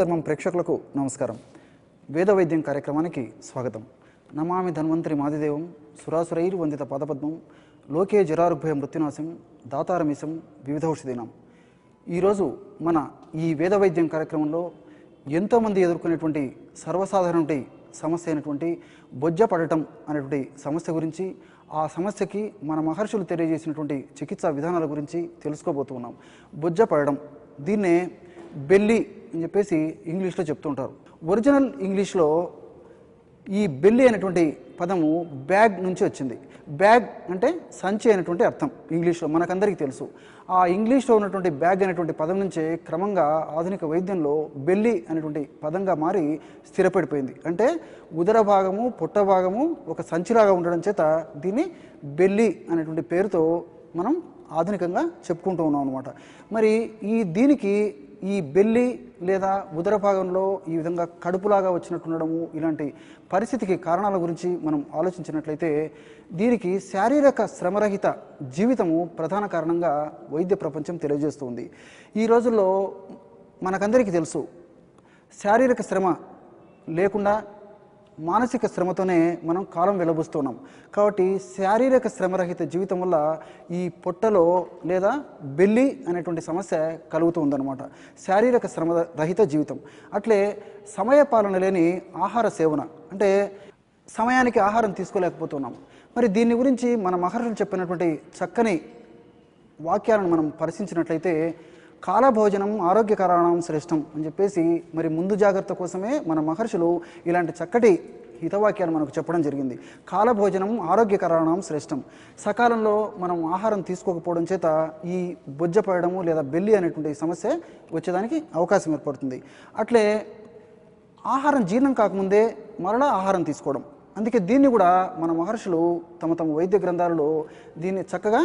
ధర్మం ప్రేక్షకులకు నమస్కారం. వేద వైద్యం కార్యక్రమానికి స్వాగతం. నమామి ధన్వంతరి మాదిదేవం సురాసురైర్ వందిత పాదపద్మం లోకే జరారుభయ మృత్యునాశం దాతారమిశం వివిధౌషధీనం. ఈరోజు మన ఈ వేద వైద్యం కార్యక్రమంలో ఎంతోమంది ఎదుర్కొనేటువంటి సర్వసాధారణ సమస్య అయినటువంటి బొజ్జ పడటం అనేటువంటి సమస్య గురించి ఆ సమస్యకి మన మహర్షులు తెలియజేసినటువంటి చికిత్సా విధానాల గురించి తెలుసుకోబోతున్నాం బొజ్జ పడడం దీన్నే బెల్లి అని చెప్పేసి ఇంగ్లీష్లో చెప్తుంటారు. ఒరిజినల్ ఇంగ్లీష్లో ఈ బెల్లి అనేటువంటి పదము బ్యాగ్ నుంచి వచ్చింది. బ్యాగ్ అంటే సంచి అనేటువంటి అర్థం ఇంగ్లీష్లో మనకందరికీ తెలుసు. ఆ ఇంగ్లీష్లో ఉన్నటువంటి బ్యాగ్ అనేటువంటి పదం నుంచే క్రమంగా ఆధునిక వైద్యంలో బెల్లి అనేటువంటి పదంగా మారి స్థిరపడిపోయింది. అంటే ఉదర భాగము పొట్ట భాగము ఒక సంచిలాగా ఉండడం చేత దీన్ని బెల్లి అనేటువంటి పేరుతో మనం ఆధునికంగా చెప్పుకుంటూ ఉన్నాం అనమాట మరి ఈ దీనికి ఈ బెల్లి లేదా ఉదర భాగంలో ఈ విధంగా కడుపులాగా వచ్చినట్టుండడము ఇలాంటి పరిస్థితికి కారణాల గురించి మనం ఆలోచించినట్లయితే దీనికి శారీరక శ్రమరహిత జీవితము ప్రధాన కారణంగా వైద్య ప్రపంచం తెలియజేస్తుంది. ఈ రోజుల్లో మనకందరికీ తెలుసు శారీరక శ్రమ లేకుండా మానసిక శ్రమతోనే మనం కాలం వెలబుస్తున్నాం. కాబట్టి శారీరక శ్రమరహిత జీవితం వల్ల ఈ పొట్టలో లేదా బెల్లి అనేటువంటి సమస్య కలుగుతూ ఉందన్నమాట. శారీరక శ్రమ రహిత జీవితం. అట్లే సమయ పాలన లేని ఆహార సేవన. అంటే సమయానికి ఆహారం తీసుకోలేకపోతున్నాం. మరి దీని గురించి మన మహర్షులు చెప్పినటువంటి చక్కని వాక్యాలను మనం పరిశీలించినట్లయితే కాలభోజనం ఆరోగ్యకరాణం శ్రేష్టం అని చెప్పేసి మరి ముందు జాగ్రత్త కోసమే మన మహర్షులు ఇలాంటి చక్కటి హితవాక్యాలు మనకు చెప్పడం జరిగింది. కాలభోజనం ఆరోగ్యకరాణం శ్రేష్టం. సకాలంలో మనం ఆహారం తీసుకోకపోవడం చేత ఈ బొజ్జ పడడము లేదా బెల్లి అనేటువంటి సమస్య వచ్చేదానికి అవకాశం ఏర్పడుతుంది. అట్లే ఆహారం జీర్ణం కాకముందే మరలా ఆహారం తీసుకోవడం. అందుకే దీన్ని కూడా మన మహర్షులు తమ తమ వైద్య గ్రంథాలలో దీన్ని చక్కగా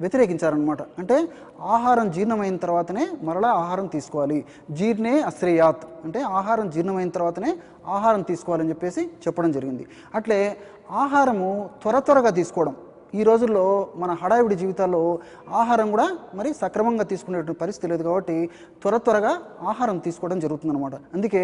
వ్యతిరేకించారనమాట అంటే ఆహారం జీర్ణమైన తర్వాతనే మరలా ఆహారం తీసుకోవాలి. జీర్ణే అశ్రేయాత్. అంటే ఆహారం జీర్ణమైన తర్వాతనే ఆహారం తీసుకోవాలని చెప్పేసి చెప్పడం జరిగింది. అట్లే ఆహారము త్వర త్వరగా తీసుకోవడం. ఈ రోజుల్లో మన హడావిడి జీవితాల్లో ఆహారం కూడా మరి సక్రమంగా తీసుకునేటువంటి పరిస్థితి లేదు కాబట్టి త్వర త్వరగా ఆహారం తీసుకోవడం జరుగుతుందన్నమాట. అందుకే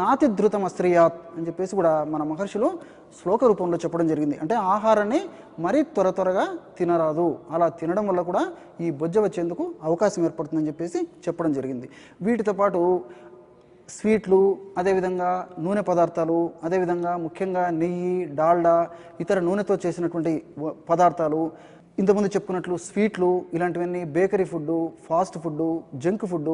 నాతి ధృతం అస్త్రియాత్ అని చెప్పేసి కూడా మన మహర్షులు శ్లోక రూపంలో చెప్పడం జరిగింది. అంటే ఆహారాన్ని మరీ త్వర త్వరగా తినరాదు. అలా తినడం వల్ల కూడా ఈ బొజ్జ వచ్చేందుకు అవకాశం ఏర్పడుతుందని చెప్పేసి చెప్పడం జరిగింది. వీటితో పాటు స్వీట్లు అదేవిధంగా నూనె పదార్థాలు అదేవిధంగా ముఖ్యంగా నెయ్యి డాల్డా ఇతర నూనెతో చేసినటువంటి పదార్థాలు ఇంతకుముందు చెప్పుకున్నట్లు స్వీట్లు ఇలాంటివన్నీ bakery food fast food junk food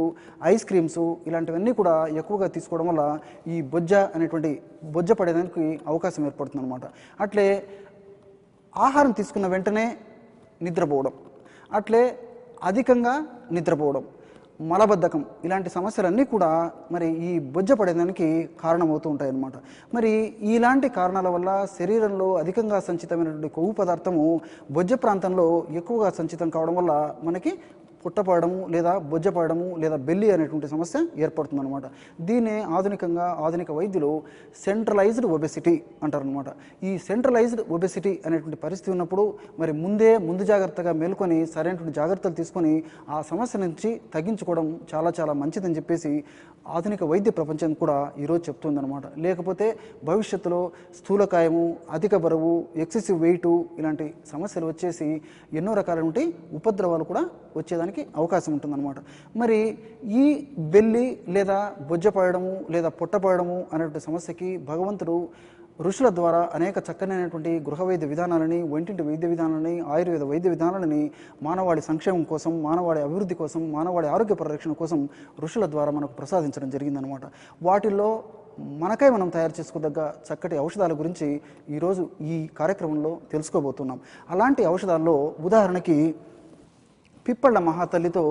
ice creams ఇలాంటివన్నీ కూడా ఎక్కువగా తీసుకోవడం వల్ల ఈ బొజ్జ అనేటువంటి బొజ్జ పడేదానికి అవకాశం ఏర్పడుతుంది అనమాట అట్లే ఆహారం తీసుకున్న వెంటనే నిద్రపోవడం. అట్లే అధికంగా నిద్రపోవడం. మలబద్ధకం ఇలాంటి సమస్యలన్నీ కూడా మరి ఈ బొజ్జ పడేదానికి కారణమవుతూ ఉంటాయి అన్నమాట మరి ఇలాంటి కారణాల వల్ల శరీరంలో అధికంగా సంచితమైనటువంటి కొవ్వు పదార్థము బొజ్జ ప్రాంతంలో ఎక్కువగా సంచితం కావడం వల్ల మనకి పుట్టపడము లేదా బొజ్జపడము లేదా బెల్లి అనేటువంటి సమస్య ఏర్పడుతుంది అనమాట దీన్నే ఆధునికంగా ఆధునిక వైద్యులు సెంట్రలైజ్డ్ ఒబెసిటీ అంటారనమాట ఈ సెంట్రలైజ్డ్ ఒబెసిటీ అనేటువంటి పరిస్థితి ఉన్నప్పుడు మరి ముందే ముందు జాగ్రత్తగా మేల్కొని సరైనటువంటి జాగ్రత్తలు తీసుకొని ఆ సమస్య నుంచి తగ్గించుకోవడం చాలా చాలా మంచిదని చెప్పేసి ఆధునిక వైద్య ప్రపంచం కూడా ఈరోజు చెప్తుందన్నమాట. లేకపోతే భవిష్యత్తులో స్థూలకాయము అధిక బరువు ఎక్సెసివ్ వెయిట్ ఇలాంటి సమస్యలు వచ్చేసి ఎన్నో రకాలైనటువంటి ఉపద్రవాలు కూడా వచ్చేదానికి అవకాశం ఉంటుందన్నమాట. మరి ఈ బెల్లి లేదా బొజ్జపడము లేదా పొట్టపడము అనేటువంటి సమస్యకి భగవంతుడు ఋషుల ద్వారా అనేక చక్కనైనటువంటి గృహ వైద్య విధానాలని ఒంటింటి వైద్య విధానాలని ఆయుర్వేద వైద్య విధానాలని మానవాడి సంక్షేమం కోసం మానవాడి అభివృద్ధి కోసం మానవాడి ఆరోగ్య పరిరక్షణ కోసం ఋషుల ద్వారా మనకు ప్రసాదించడం జరిగిందనమాట వాటిల్లో మనకై మనం తయారు చేసుకోదగ్గ చక్కటి ఔషధాల గురించి ఈరోజు ఈ కార్యక్రమంలో తెలుసుకోబోతున్నాం. అలాంటి ఔషధాల్లో ఉదాహరణకి పిప్పళ్ళ మహాతల్లితో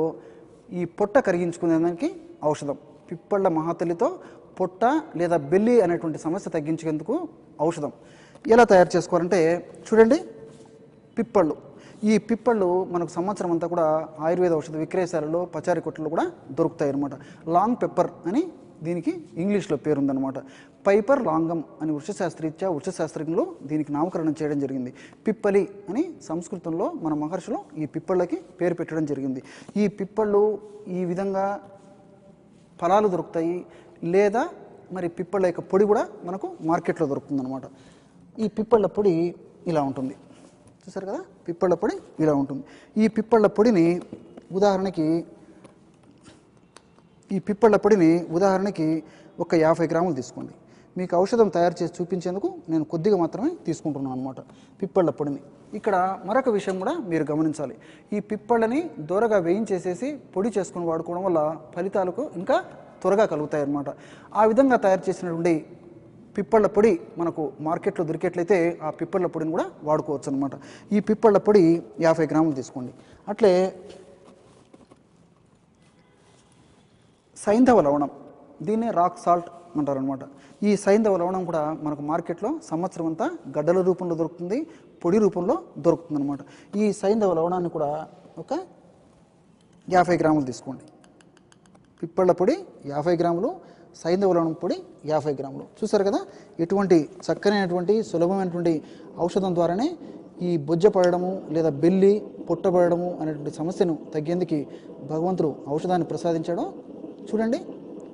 ఈ పొట్ట కరిగించుకునేదానికి ఔషధం. పిప్పళ్ళ మహాతల్లితో పొట్ట లేదా బెల్లి అనేటువంటి సమస్య తగ్గించేందుకు ఔషధం. ఎలా తయారు చేసుకోవాలంటే చూడండి పిప్పళ్ళు. ఈ పిప్పళ్ళు మనకు సంవత్సరం అంతా కూడా ఆయుర్వేద ఔషధ విక్రయశాలలో పచారీ కొట్లు కూడా దొరుకుతాయి అన్నమాట లాంగ్ పెప్పర్ అని దీనికి ఇంగ్లీష్లో పేరుందనమాట పైపర్ లాంగం అని వృక్షశాస్త్రీత్యా వృక్షశాస్త్రజ్ఞులు దీనికి నామకరణం చేయడం జరిగింది. పిప్పలి అని సంస్కృతంలో మన మహర్షులు ఈ పిప్పళ్ళకి పేరు పెట్టడం జరిగింది. ఈ పిప్పళ్ళు ఈ విధంగా ఫలాలు దొరుకుతాయి లేదా మరి పిప్పళ్ళ యొక్క పొడి కూడా మనకు మార్కెట్లో దొరుకుతుంది అనమాట ఈ పిప్పళ్ళ పొడి ఇలా ఉంటుంది. చూసారు కదా? పిప్పళ్ళ పొడి ఇలా ఉంటుంది. ఈ పిప్పళ్ళ పొడిని ఉదాహరణకి ఈ పిప్పళ్ళ పొడిని ఉదాహరణకి ఒక యాభై గ్రాములు తీసుకోండి. మీకు ఔషధం తయారు చేసి చూపించేందుకు నేను కొద్దిగా మాత్రమే తీసుకుంటున్నాను అనమాట పిప్పళ్ళ పొడిని. ఇక్కడ మరొక విషయం కూడా మీరు గమనించాలి. ఈ పిప్పళ్ళని దూరగా వేయించేసేసి పొడి చేసుకొని వాడుకోవడం వల్ల ఫలితాలకు ఇంకా త్వరగా కలుగుతాయి అన్నమాట. ఆ విధంగా తయారు చేసినటువంటి పిప్పళ్ళ పొడి మనకు మార్కెట్లో దొరికేట్లయితే ఆ పిప్పళ్ళ పొడిని కూడా వాడుకోవచ్చు అనమాట ఈ పిప్పళ్ళ పొడి యాభై గ్రాములు తీసుకోండి. అట్లే సైంధవ లవణం. దీన్నే రాక్ సాల్ట్ అంటారనమాట ఈ సైంధవ లవణం కూడా మనకు మార్కెట్లో సంవత్సరం అంతా గడ్డల రూపంలో దొరుకుతుంది పొడి రూపంలో దొరుకుతుంది అనమాట ఈ సైంధవ లవణాన్ని కూడా ఒక యాభై గ్రాములు తీసుకోండి. పిప్పళ్ళ పొడి యాభై గ్రాములు సైంధవ లవణం పొడి యాభై గ్రాములు. చూసారు కదా? ఎటువంటి చక్కనైనటువంటి సులభమైనటువంటి ఔషధం ద్వారానే ఈ బొజ్జ పడడము లేదా బెల్లి పొట్టబడము అనేటువంటి సమస్యను తగ్గేందుకు భగవంతుడు ఔషధాన్ని ప్రసాదించడం చూడండి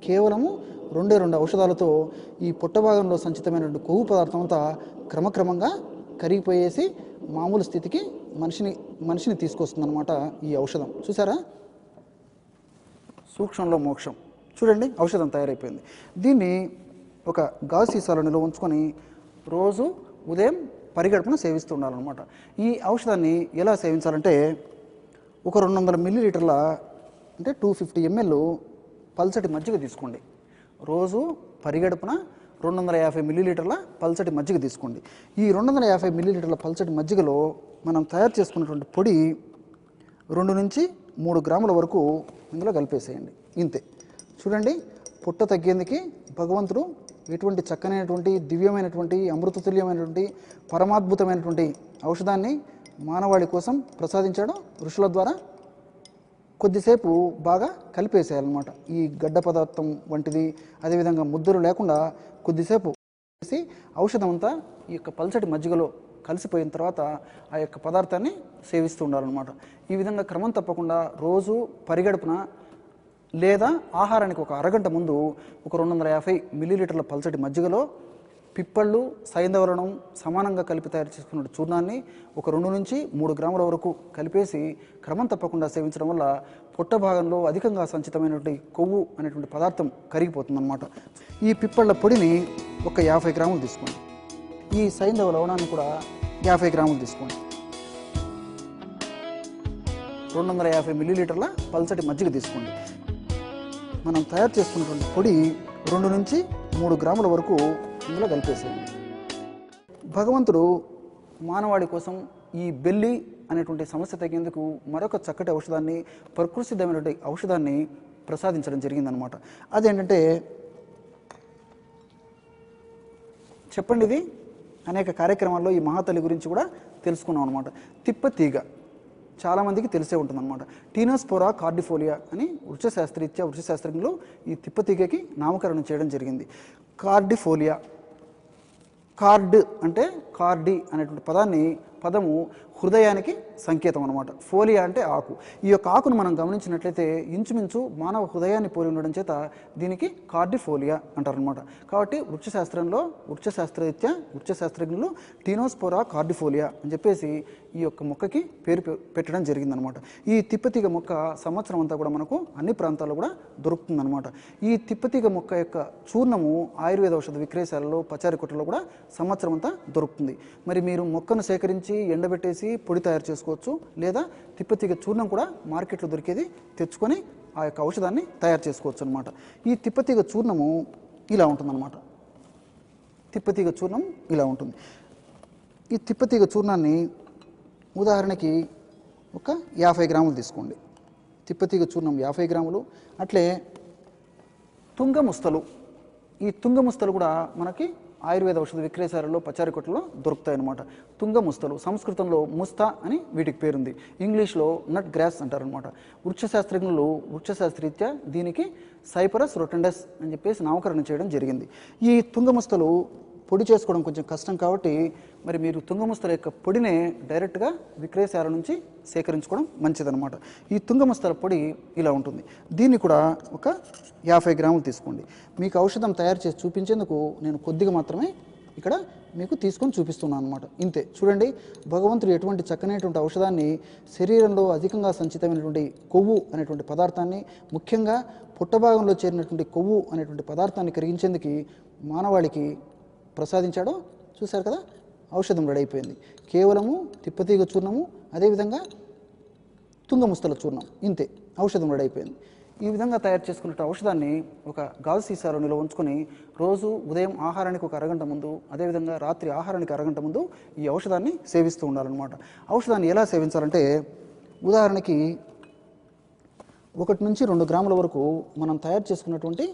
కేవలము రెండే రెండు ఔషధాలతో ఈ పొట్ట భాగంలో సంచితమైనటువంటి కొవ్వు పదార్థం అంతా క్రమక్రమంగా కరిగిపోయేసి మామూలు స్థితికి మనిషిని మనిషిని తీసుకొస్తుందన్నమాట ఈ ఔషధం. చూసారా? సూక్ష్మంలో మోక్షం. చూడండి ఔషధం తయారైపోయింది. దీన్ని ఒక గాజు సీసాలో నిల్వ ఉంచుకొని రోజు ఉదయం పరిగడుపున సేవిస్తూ ఉండాలన్నమాట. ఈ ఔషధాన్ని ఎలా సేవించాలంటే ఒక రెండు వందల మిల్లీలీటర్ల అంటే టూ ఫిఫ్టీ ఎంఎల్ పల్సటి మజ్జిగ తీసుకోండి. రోజు పరిగడుపున రెండు వందల యాభై మిల్లీలీటర్ల పల్సటి మజ్జిగ తీసుకోండి. ఈ రెండు వందల యాభై మిల్లీలీటర్ల పల్చటి మజ్జిగలో మనం తయారు చేసుకున్నటువంటి పొడి రెండు నుంచి మూడు గ్రాముల వరకు ఇందులో కలిపేసేయండి. ఇంతే. చూడండి పుట్ట తగ్గేందుకు భగవంతుడు ఎటువంటి చక్కనైనటువంటి దివ్యమైనటువంటి అమృతతుల్యమైనటువంటి పరమాద్భుతమైనటువంటి ఔషధాన్ని మానవాళి కోసం ప్రసాదించాడు ఋషుల ద్వారా కొద్దిసేపు బాగా కలిపేసేయాలన్నమాట. ఈ గడ్డ పదార్థం వంటిది అదేవిధంగా ముద్దలు లేకుండా కొద్దిసేపు వేసి ఔషధం అంతా ఈ యొక్క పల్చటి మజ్జిగలో కలిసిపోయిన తర్వాత ఆ యొక్క పదార్థాన్ని సేవిస్తూ ఉండాలన్నమాట. ఈ విధంగా క్రమం తప్పకుండా రోజు పరిగడుపున లేదా ఆహారానికి ఒక అరగంట ముందు ఒక రెండు వందల యాభై మిల్లీలీటర్ల పల్చటి మజ్జిగలో పిప్పళ్ళు సైంధవరణం సమానంగా కలిపి తయారు చేసుకున్న చూర్ణాన్ని ఒక రెండు నుంచి మూడు గ్రాముల వరకు కలిపేసి క్రమం తప్పకుండా సేవించడం వల్ల పొట్ట భాగంలో అధికంగా సంచితమైనటువంటి కొవ్వు అనేటువంటి పదార్థం కరిగిపోతుందన్నమాట. ఈ పిప్పళ్ళ పొడిని ఒక యాభై గ్రాములు తీసుకోండి. ఈ సైంధవ లవణాన్ని కూడా యాభై గ్రాములు తీసుకోండి. రెండు వందల యాభై మిల్లీలీటర్ల పల్చటి మజ్జిగ తీసుకోండి. మనం తయారు చేసుకున్నటువంటి పొడి రెండు నుంచి మూడు గ్రాముల వరకు ఇందులో కనిపిస్తుంది భగవంతుడు మానవాడి కోసం ఈ బెల్లి అనేటువంటి సమస్య తగ్గేందుకు మరొక చక్కటి ఔషధాన్ని ప్రకృతిసిద్ధమైనటువంటి ఔషధాన్ని ప్రసాదించడం జరిగిందనమాట అదేంటంటే చెప్పండి ఇది? అనేక కార్యక్రమాల్లో ఈ మహాతల్లి గురించి కూడా తెలుసుకున్నాం అనమాట తిప్పతీగ. చాలామందికి తెలిసే ఉంటుందన్నమాట. టీనోస్పోరా కార్డిఫోలియా అని వృక్షశాస్త్రీత్యా వృక్షశాస్త్రంలో ఈ తిప్పతీగకి నామకరణం చేయడం జరిగింది. కార్డిఫోలియా కార్డు అంటే కార్డి అనేటువంటి పదాన్ని పదము హృదయానికి సంకేతం అనమాట ఫోలియా అంటే ఆకు. ఈ యొక్క ఆకును మనం గమనించినట్లయితే ఇంచుమించు మానవ హృదయాన్ని పోలి ఉండడం చేత దీనికి కార్డిఫోలియా అంటారనమాట కాబట్టి వృక్షశాస్త్రంలో వృక్షశాస్త్రరీత్యా వృక్షశాస్త్రజ్ఞులు టీనోస్పోరా కార్డిఫోలియా అని చెప్పేసి ఈ యొక్క మొక్కకి పేరు పె- పెట్టడం జరిగిందనమాట ఈ తిప్పతీగ మొక్క సంవత్సరం అంతా కూడా మనకు అన్ని ప్రాంతాల్లో కూడా దొరుకుతుందనమాట ఈ తిప్పతీగ మొక్క యొక్క చూర్ణము ఆయుర్వేద ఔషధ విక్రయశాలలో పచారి కొట్టలో కూడా సంవత్సరం అంతా దొరుకుతుంది. మరి మీరు మొక్కను సేకరించి ఎండబెట్టేసి పొడి తయారు చేసుకోవచ్చు. లేదా తిప్పతీగ చూర్ణం కూడా మార్కెట్లో దొరికేది తెచ్చుకొని ఆ యొక్క ఔషధాన్ని తయారు చేసుకోవచ్చు అనమాట ఈ తిప్పతీగ చూర్ణము ఇలా ఉంటుందన్నమాట. తిప్పతీగ చూర్ణం ఇలా ఉంటుంది. ఈ తిప్పతీగ చూర్ణాన్ని ఉదాహరణకి ఒక యాభై గ్రాములు తీసుకోండి. తిప్పతీగ చూర్ణం యాభై గ్రాములు. అట్లే తుంగముస్తలు ఈ తుంగముస్తలు కూడా మనకి ఆయుర్వేద ఔషధ విక్రయశాలలో పచారి దొరుకుతాయి దొరుకుతాయి అన్నమాట తుంగముస్తలు సంస్కృతంలో ముస్తా అని వీటికి పేరుంది. ఇంగ్లీష్లో నట్ గ్రాస్ అంటారనమాట వృక్షశాస్త్రజ్ఞులు వృక్షశాస్త్రీత్యా దీనికి సైపరస్ రొటెండస్ అని చెప్పేసి నామకరణం చేయడం జరిగింది. ఈ తుంగముస్తలు పొడి చేసుకోవడం కొంచెం కష్టం కాబట్టి మరి మీరు తుంగముస్తల యొక్క పొడినే డైరెక్ట్గా విక్రయశాల నుంచి సేకరించుకోవడం మంచిదన్నమాట. ఈ తుంగముస్తల పొడి ఇలా ఉంటుంది. దీన్ని కూడా ఒక యాభై గ్రాములు తీసుకోండి. మీకు ఔషధం తయారు చేసి చూపించేందుకు నేను కొద్దిగా మాత్రమే ఇక్కడ మీకు తీసుకొని చూపిస్తున్నాను అనమాట ఇంతే. చూడండి భగవంతుడు ఎటువంటి చక్కనైనటువంటి ఔషధాన్ని శరీరంలో అధికంగా సంచితమైనటువంటి కొవ్వు అనేటువంటి పదార్థాన్ని ముఖ్యంగా పుట్టభాగంలో చేరినటువంటి కొవ్వు అనేటువంటి పదార్థాన్ని కరిగించేందుకు మానవాళికి ప్రసాదించాడో చూశారు కదా? ఔషధం రెడీ అయిపోయింది కేవలము తిప్పతీగ చూర్ణము అదేవిధంగా తుంగముస్తల చూర్ణం ఇంతే. ఔషధం రెడీ అయిపోయింది ఈ విధంగా తయారు చేసుకున్న ఔషధాన్ని ఒక గాజు సీసాలో నిల్వ ఉంచుకొని రోజు ఉదయం ఆహారానికి ఒక అరగంట ముందు అదేవిధంగా రాత్రి ఆహారానికి అరగంట ముందు ఈ ఔషధాన్ని సేవిస్తూ ఉండాలన్నమాట. ఔషధాన్ని ఎలా సేవించాలంటే ఉదాహరణకి ఒకటి నుంచి రెండు గ్రాముల వరకు మనం తయారు చేసుకున్నటువంటి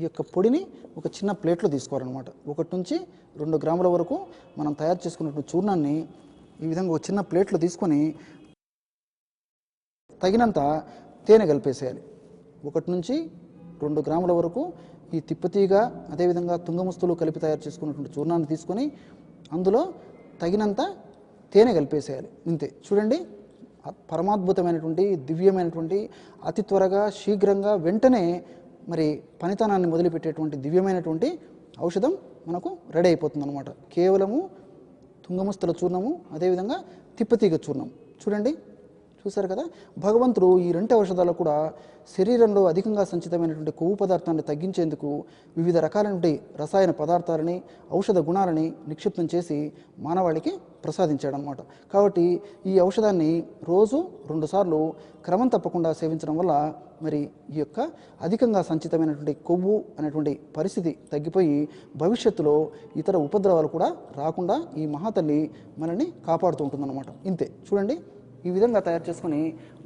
ఈ యొక్క పొడిని ఒక చిన్న ప్లేట్లో తీసుకోవాలన్నమాట. ఒకటి నుంచి రెండు గ్రాముల వరకు మనం తయారు చేసుకున్నటువంటి చూర్ణాన్ని ఈ విధంగా ఒక చిన్న ప్లేట్లో తీసుకొని తగినంత తేనె కలిపేసేయాలి. ఒకటి నుంచి రెండు గ్రాముల వరకు ఈ తిప్పతీగ అదేవిధంగా తుంగముస్తులు కలిపి తయారు చేసుకున్నటువంటి చూర్ణాన్ని తీసుకొని అందులో తగినంత తేనె కలిపేసేయాలి. ఇంతే. చూడండి పరమాద్భుతమైనటువంటి దివ్యమైనటువంటి అతి త్వరగా శీఘ్రంగా వెంటనే మరి పనితనాన్ని మొదలుపెట్టేటువంటి దివ్యమైనటువంటి ఔషధం మనకు రెడీ అయిపోతుంది అనమాట కేవలము తుంగముస్తల చూర్ణము అదేవిధంగా తిప్పతీగ చూర్ణం. చూడండి. చూశారు కదా? భగవంతుడు ఈ రెండు ఔషధాలు కూడా శరీరంలో అధికంగా సంచితమైనటువంటి కొవ్వు పదార్థాన్ని తగ్గించేందుకు వివిధ రకాలైనటువంటి రసాయన పదార్థాలని ఔషధ గుణాలని నిక్షిప్తం చేసి మానవాళికి ప్రసాదించాడనమాట కాబట్టి ఈ ఔషధాన్ని రోజు రెండుసార్లు క్రమం తప్పకుండా సేవించడం వల్ల మరి ఈ యొక్క అధికంగా సంచితమైనటువంటి కొవ్వు అనేటువంటి పరిస్థితి తగ్గిపోయి భవిష్యత్తులో ఇతర ఉపద్రవాలు కూడా రాకుండా ఈ మహాతల్లి మనల్ని కాపాడుతూ ఉంటుందన్నమాట. ఇంతే. చూడండి. ఈ విధంగా తయారు చేసుకొని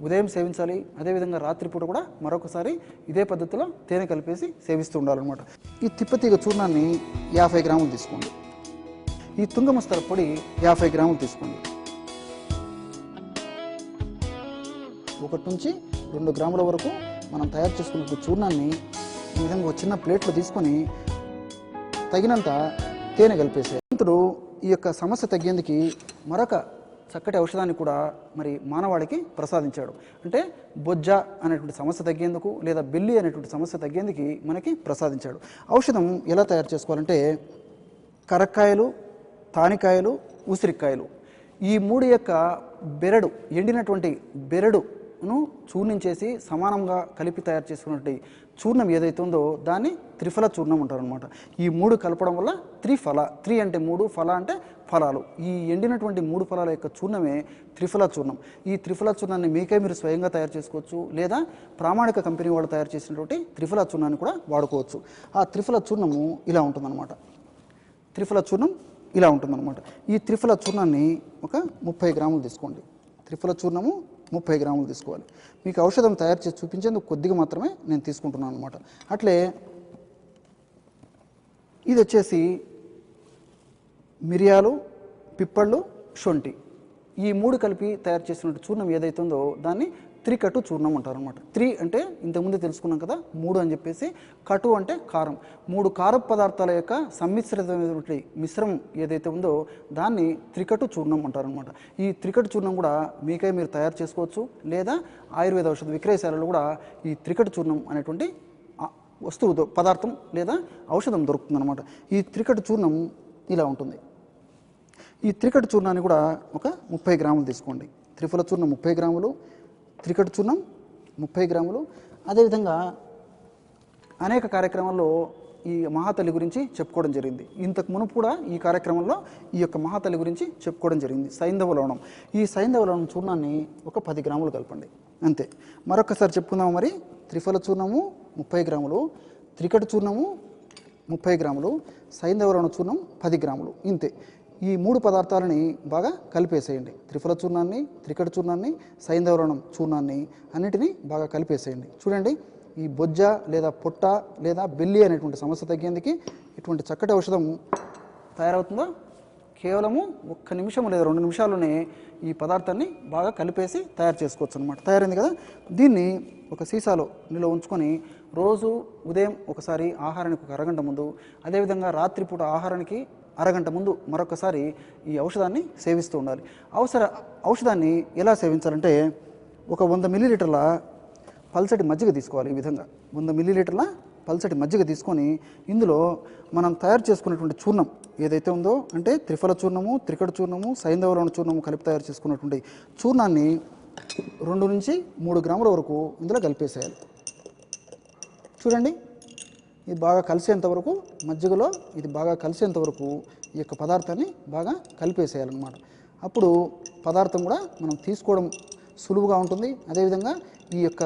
ఉదయం సేవించాలి అదేవిధంగా రాత్రిపూట కూడా మరొకసారి ఇదే పద్ధతిలో తేనె కలిపేసి సేవిస్తూ ఉండాలన్నమాట. ఈ తిప్పతీగ చూర్ణాన్ని యాభై గ్రాములు తీసుకోండి. ఈ తుంగమస్తర పొడి యాభై గ్రాములు తీసుకోండి. ఒకటి నుంచి రెండు గ్రాముల వరకు మనం తయారు చేసుకున్న చూర్ణాన్ని ఈ విధంగా ఒక చిన్న ప్లేట్లో తీసుకొని తగినంత తేనె కలిపేసే భగవంతుడు ఈ యొక్క సమస్య తగ్గేందుకు మరొక చక్కటి ఔషధాన్ని కూడా మరి మానవాళికి ప్రసాదించాడు. అంటే బొజ్జ అనేటువంటి సమస్య తగ్గేందుకు లేదా బిల్లి అనేటువంటి సమస్య తగ్గేందుకు మనకి ప్రసాదించాడు. ఔషధం ఎలా తయారు చేసుకోవాలంటే కరక్కాయలు తానికాయలు ఉసిరికాయలు. ఈ మూడు యొక్క బెరడు ఎండినటువంటి బెరడును చూర్ణించేసి సమానంగా కలిపి తయారు చేసుకున్నటువంటి చూర్ణం ఏదైతే ఉందో దాన్ని త్రిఫల చూర్ణం అంటారనమాట ఈ మూడు కలపడం వల్ల త్రిఫల త్రి అంటే మూడు ఫల అంటే ఫలాలు. ఈ ఎండినటువంటి మూడు ఫలాల యొక్క చూర్ణమే త్రిఫల చూర్ణం. ఈ త్రిఫల చూర్ణాన్ని మీకే మీరు స్వయంగా తయారు చేసుకోవచ్చు లేదా ప్రామాణిక కంపెనీ వాళ్ళు తయారు చేసినటువంటి త్రిఫల చూర్ణాన్ని కూడా వాడుకోవచ్చు. ఆ త్రిఫల చూర్ణము ఇలా ఉంటుందన్నమాట. త్రిఫల చూర్ణం ఇలా ఉంటుందన్నమాట. ఈ త్రిఫల చూర్ణాన్ని ఒక ముప్పై గ్రాములు తీసుకోండి. త్రిఫల చూర్ణము ముప్పై గ్రాములు తీసుకోవాలి. మీకు ఔషధం తయారు చేసి చూపించేందుకు కొద్దిగా మాత్రమే నేను తీసుకుంటున్నాను అనమాట అట్లే ఇది వచ్చేసి మిరియాలు పిప్పళ్ళు షొంటి ఈ మూడు కలిపి తయారు చేసిన చూర్ణం ఏదైతే ఉందో దాన్ని త్రికటు చూర్ణం అంటారు అనమాట త్రి అంటే ఇంతకుముందు తెలుసుకున్నాం కదా మూడు అని చెప్పేసి. కటు అంటే కారం. మూడు కార పదార్థాల యొక్క సమ్మిశ్రితమైనటువంటి మిశ్రమం ఏదైతే ఉందో దాన్ని త్రికటు చూర్ణం అంటారు అనమాట ఈ త్రికటు చూర్ణం కూడా మీకై మీరు తయారు చేసుకోవచ్చు. లేదా ఆయుర్వేద ఔషధ విక్రయశాలలో కూడా ఈ త్రికటు చూర్ణం అనేటువంటి వస్తువు పదార్థం లేదా ఔషధం దొరుకుతుందన్నమాట. ఈ త్రికటు చూర్ణం ఇలా ఉంటుంది. ఈ త్రికట చూర్ణాన్ని కూడా ఒక ముప్పై గ్రాములు తీసుకోండి. త్రిఫల చూర్ణం ముప్పై గ్రాములు త్రికట చూర్ణం ముప్పై గ్రాములు. అదేవిధంగా అనేక కార్యక్రమాల్లో ఈ మహాతల్లి గురించి చెప్పుకోవడం జరిగింది. ఇంతకు మునుపు కూడా ఈ కార్యక్రమంలో ఈ యొక్క మహాతల్లి గురించి చెప్పుకోవడం జరిగింది. సైంధవ లవణం. ఈ సైంధవ లవణం చూర్ణాన్ని ఒక పది గ్రాములు కలపండి. అంతే. మరొకసారి చెప్పుకుందాం మరి? త్రిఫల చూర్ణము ముప్పై గ్రాములు త్రికట చూర్ణము ముప్పై గ్రాములు సైంధవ లోణ చూర్ణం పది గ్రాములు. ఇంతే. ఈ మూడు పదార్థాలని బాగా కలిపేసేయండి. త్రిఫల చూర్ణాన్ని త్రికట చూర్ణాన్ని సైంధవరణం చూర్ణాన్ని అన్నిటినీ బాగా కలిపేసేయండి. చూడండి ఈ బొజ్జ లేదా పొట్ట లేదా బెల్లి అనేటువంటి సమస్య తగ్గేందుకు ఇటువంటి చక్కటి ఔషధం తయారవుతుందో కేవలము ఒక్క నిమిషం లేదా రెండు నిమిషాల్లోనే ఈ పదార్థాన్ని బాగా కలిపేసి తయారు చేసుకోవచ్చు అనమాట తయారైంది కదా? దీన్ని ఒక సీసాలో నిల్వ ఉంచుకొని రోజు ఉదయం ఒకసారి ఆహారానికి ఒక అరగంట ముందు అదేవిధంగా రాత్రిపూట ఆహారానికి అరగంట ముందు మరొకసారి ఈ ఔషధాన్ని సేవిస్తూ ఉండాలి. అవసర ఔషధాన్ని ఎలా సేవించాలంటే ఒక వంద మిల్లీలీటర్ల పల్చటి మజ్జిగ తీసుకోవాలి ఈ విధంగా. వంద మిల్లీలీటర్ల పల్చటి మజ్జిగ తీసుకొని ఇందులో మనం తయారు చేసుకున్నటువంటి చూర్ణం ఏదైతే ఉందో అంటే త్రిఫల చూర్ణము త్రికట చూర్ణము సైంధవలోన చూర్ణము కలిపి తయారు చేసుకున్నటువంటి చూర్ణాన్ని రెండు నుంచి మూడు గ్రాముల వరకు ఇందులో కలిపేసేయాలి. చూడండి. ఇది బాగా కలిసేంతవరకు మజ్జిగలో ఇది బాగా కలిసేంతవరకు ఈ యొక్క పదార్థాన్ని బాగా కలిపేసేయాలన్నమాట. అప్పుడు పదార్థం కూడా మనం తీసుకోవడం సులువుగా ఉంటుంది. అదేవిధంగా ఈ యొక్క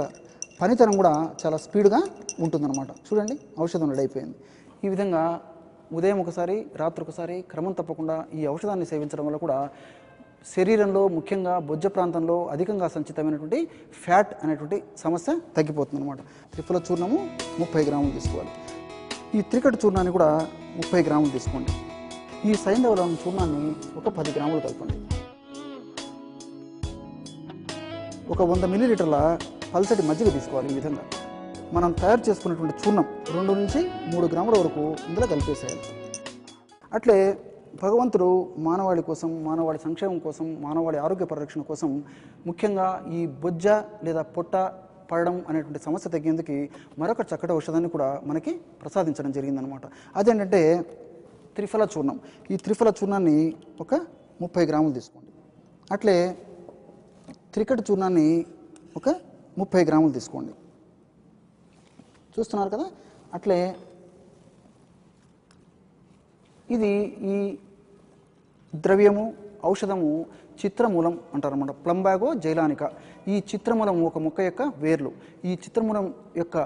పనితనం కూడా చాలా స్పీడ్గా ఉంటుందన్నమాట. చూడండి ఔషధం రెడీ అయిపోయింది. ఈ విధంగా ఉదయం ఒకసారి రాత్రి ఒకసారి క్రమం తప్పకుండా ఈ ఔషధాన్ని సేవించడం వల్ల కూడా శరీరంలో ముఖ్యంగా బొజ్జ ప్రాంతంలో అధికంగా సంచితమైనటువంటి ఫ్యాట్ అనేటువంటి సమస్య తగ్గిపోతుంది అనమాట త్రిఫల చూర్ణము ముప్పై గ్రాములు తీసుకోవాలి. ఈ త్రికట చూర్ణాన్ని కూడా ముప్పై గ్రాములు తీసుకోండి. ఈ సైంధవలం చూర్ణాన్ని ఒక పది గ్రాములు కలపండి. ఒక వంద మిల్లీలీటర్ల పల్సటి మజ్జిగ తీసుకోవాలి ఈ విధంగా. మనం తయారు చేసుకున్నటువంటి చూర్ణం రెండు నుంచి మూడు గ్రాముల వరకు ఇందులో కలిపేసేయాలి. అట్లే భగవంతుడు మానవాళి కోసం మానవాడి సంక్షేమం కోసం మానవాడి ఆరోగ్య పరిరక్షణ కోసం ముఖ్యంగా ఈ బొజ్జ లేదా పొట్ట పడడం అనేటువంటి సమస్య తగ్గేందుకు మరొక చక్కటి ఔషధాన్ని కూడా మనకి ప్రసాదించడం జరిగిందనమాట. అదేంటంటే త్రిఫల చూర్ణం. ఈ త్రిఫల చూర్ణాన్ని ఒక ముప్పై గ్రాములు తీసుకోండి. అట్లే త్రికట చూర్ణాన్ని ఒక ముప్పై గ్రాములు తీసుకోండి. చూస్తున్నారు కదా? అట్లే ఇది ఈ ద్రవ్యము ఔషధము చిత్రమూలం అంటారనమాట ప్లంబాగో జైలానిక. ఈ చిత్రమూలం ఒక మొక్క యొక్క వేర్లు. ఈ చిత్రమూలం యొక్క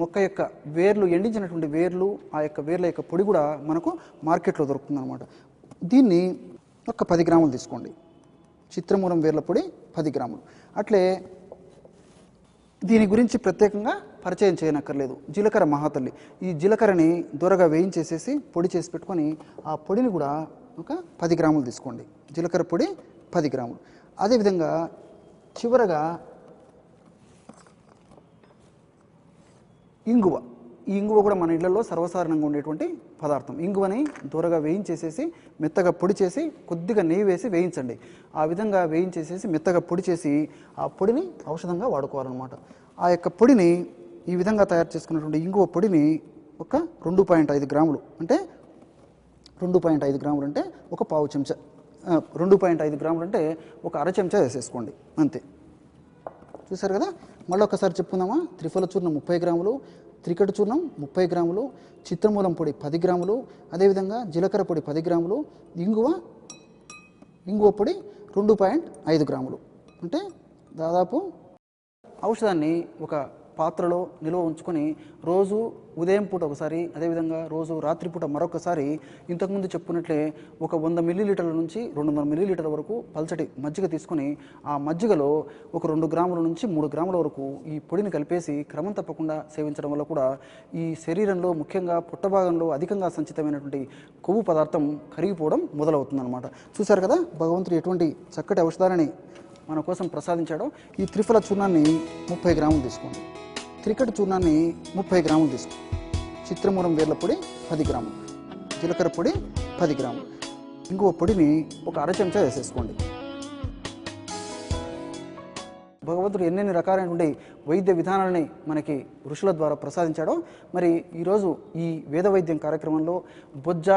మొక్క యొక్క వేర్లు ఎండించినటువంటి వేర్లు ఆ యొక్క వేర్ల యొక్క పొడి కూడా మనకు మార్కెట్లో దొరుకుతుంది అనమాట దీన్ని ఒక పది గ్రాములు తీసుకోండి. చిత్రమూలం వేర్ల పొడి పది గ్రాములు. అట్లే దీని గురించి ప్రత్యేకంగా పరిచయం చేయనక్కర్లేదు. జీలకర్ర మహాతల్లి. ఈ జీలకర్రని దూరగా వేయించేసేసి పొడి చేసి పెట్టుకొని ఆ పొడిని కూడా ఒక పది గ్రాములు తీసుకోండి. జీలకర్ర పొడి పది గ్రాములు. అదేవిధంగా చివరగా ఇంగువ. ఈ ఇంగువ కూడా మన ఇళ్ళలో సర్వసాధారణంగా ఉండేటువంటి పదార్థం. ఇంగువని దూరగా వేయించేసేసి మెత్తగా పొడి చేసి కొద్దిగా నెయ్యి వేసి వేయించండి. ఆ విధంగా వేయించేసేసి మెత్తగా పొడి చేసి ఆ పొడిని ఔషధంగా వాడుకోవాలన్నమాట. ఆ యొక్క పొడిని ఈ విధంగా తయారు చేసుకున్నటువంటి ఇంగువ పొడిని ఒక రెండు పాయింట్ ఐదు గ్రాములు అంటే రెండు పాయింట్ ఐదు గ్రాములు అంటే ఒక పావు చెంచా. రెండు పాయింట్ ఐదు గ్రాములు అంటే ఒక అర చెంచా వేసేసుకోండి అంతే. చూసారు కదా? మళ్ళీ ఒకసారి చెప్పుకుందామా? త్రిఫల చూర్ణం ముప్పై గ్రాములు త్రికట చూర్ణం ముప్పై గ్రాములు చిత్రమూలం పొడి పది గ్రాములు అదేవిధంగా జీలకర్ర పొడి పది గ్రాములు ఇంగువ ఇంగువ పొడి రెండు పాయింట్ ఐదు గ్రాములు. అంటే దాదాపు ఔషధాన్ని ఒక పాత్రలో నిల్వ ఉంచుకొని రోజు ఉదయం పూట ఒకసారి అదేవిధంగా రోజు రాత్రిపూట మరొకసారి ఇంతకుముందు చెప్పుకున్నట్లే ఒక వంద మిల్లీలీటర్ల నుంచి రెండు వందల మిల్లీలీటర్ల వరకు పల్చటి మజ్జిగ తీసుకొని ఆ మజ్జిగలో ఒక రెండు గ్రాముల నుంచి మూడు గ్రాముల వరకు ఈ పొడిని కలిపేసి క్రమం తప్పకుండా సేవించడం వల్ల కూడా ఈ శరీరంలో ముఖ్యంగా పుట్ట భాగంలో అధికంగా సంచితమైనటువంటి కొవ్వు పదార్థం కరిగిపోవడం మొదలవుతుందన్నమాట. చూశారు కదా భగవంతుడు ఎటువంటి చక్కటి ఔషధాలని మన కోసం ప్రసాదించాడో? ఈ త్రిఫల చూర్ణాన్ని ముప్పై గ్రాములు తీసుకోండి. క్రికెట్ చూర్ణాన్ని ముప్పై గ్రాములు తీసుకో. చిత్రమూలం వేర్ల పొడి పది గ్రాములు. జీలకర్ర పొడి పది గ్రాములు. ఇంకో పొడిని ఒక అర చెంచా వేసేసుకోండి. భగవంతుడు ఎన్నెన్ని రకాలైనటువంటి వైద్య విధానాలని మనకి ఋషుల ద్వారా ప్రసాదించాడో మరి ఈరోజు ఈ వేద వైద్యం కార్యక్రమంలో బొజ్జ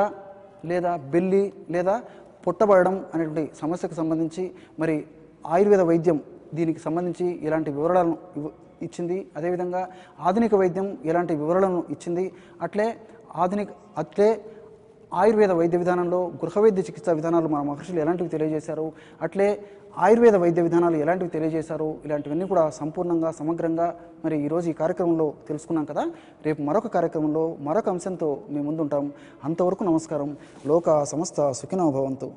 లేదా బెల్లి లేదా పొట్టబడడం అనేటువంటి సమస్యకు సంబంధించి మరి ఆయుర్వేద వైద్యం దీనికి సంబంధించి ఎలాంటి వివరాలను ఇచ్చింది. అదేవిధంగా ఆధునిక వైద్యం ఎలాంటి వివరాలను ఇచ్చింది? అట్లే ఆధునిక అట్లే ఆయుర్వేద వైద్య విధానంలో గృహ వైద్య చికిత్సా విధానాలు మన మహర్షులు ఎలాంటివి తెలియజేశారు? అట్లే ఆయుర్వేద వైద్య విధానాలు ఎలాంటివి తెలియజేశారు? ఇలాంటివన్నీ కూడా సంపూర్ణంగా సమగ్రంగా మరి ఈరోజు ఈ కార్యక్రమంలో తెలుసుకున్నాం కదా? రేపు మరొక కార్యక్రమంలో మరొక అంశంతో మేము ముందుంటాం. అంతవరకు నమస్కారం. లోక సమస్త సుఖినోభవంతు